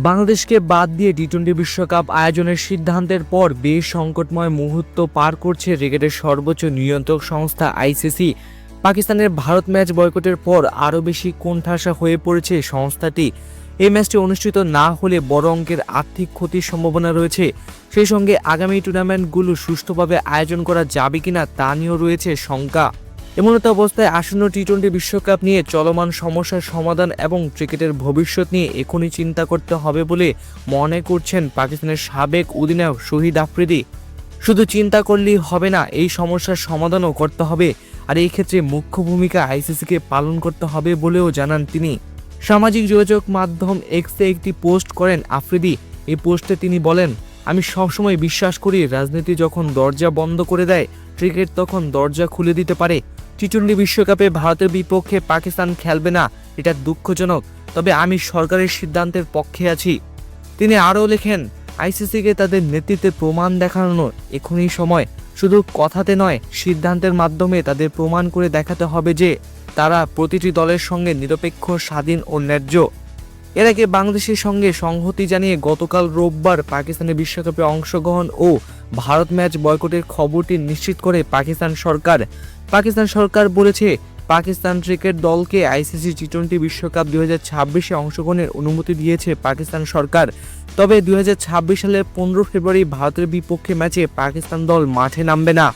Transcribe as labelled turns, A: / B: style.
A: বাংলাদেশকে বাদ দিয়ে টি টোয়েন্টি বিশ্বকাপ আয়োজনের সিদ্ধান্তের পর বেশ সংকটময় মুহূর্ত পার করছে ক্রিকেটের সর্বোচ্চ নিয়ন্ত্রক সংস্থা আইসিসি। পাকিস্তানের ভারত ম্যাচ বয়কটের পর আরও বেশি কোণঠাসা হয়ে পড়েছে সংস্থাটি। এই ম্যাচটি অনুষ্ঠিত না হলে বড় অঙ্কের আর্থিক ক্ষতির সম্ভাবনা রয়েছে। সেই সঙ্গে আগামী টুর্নামেন্টগুলো সুষ্ঠুভাবে আয়োজন করা যাবে কিনা তা নিয়েও রয়েছে শঙ্কা। এমনত অবস্থায় আসন্ন টি টোয়েন্টি বিশ্বকাপ নিয়ে চলমান সমস্যার সমাধান এবং ক্রিকেটের ভবিষ্যৎ নিয়ে এখনই চিন্তা করতে হবে বলে মনে করছেন পাকিস্তানের সাবেক অধিনায়ক শহীদ আফ্রিদি। শুধু চিন্তা করলেই হবে না, এই সমস্যার সমাধানও করতে হবে আর এই ক্ষেত্রে মুখ্য ভূমিকা আইসিসিকে পালন করতে হবে বলেও জানান তিনি। সামাজিক যোগাযোগ মাধ্যম এক্সে একটি পোস্ট করেন আফ্রিদি। এই পোস্টে তিনি বলেন, আমি সবসময় বিশ্বাস করি রাজনীতি যখন দরজা বন্ধ করে দেয়, ক্রিকেট তখন দরজা খুলে দিতে পারে। টি টোয়েন্টি বিশ্বকাপে ভারতের বিপক্ষে পাকিস্তান খেলবে না, এটা দুঃখজনক। তবে আমি সরকারের সিদ্ধান্তের পক্ষে আছি। তিনি আরও লেখেন, আইসিসিকে তাদের নেতৃত্বে প্রমাণ দেখানোর এখনই সময়। শুধু কথাতে নয়, সিদ্ধান্তের মাধ্যমে তাদের প্রমাণ করে দেখাতে হবে যে, তারা প্রতিটি দলের সঙ্গে নিরপেক্ষ, স্বাধীন ও ন্যায্য। এর আগে বাংলাদেশের সঙ্গে সংহতি জানিয়ে গতকাল রোববার পাকিস্তানের বিশ্বকাপে অংশগ্রহণ ও ভারত ম্যাচ বয়কটের খবরটি নিশ্চিত করে পাকিস্তান সরকার। পাকিস্তান সরকার বলেছে, পাকিস্তান ক্রিকেট দলকে আইসিসি টি টোয়েন্টি বিশ্বকাপ দুই হাজার ছাব্বিশে অংশগ্রহণের অনুমতি দিয়েছে পাকিস্তান সরকার। তবে দুই হাজার ছাব্বিশ সালের পনেরো ফেব্রুয়ারি ভারতের বিপক্ষে ম্যাচে পাকিস্তান দল মাঠে নামবে না।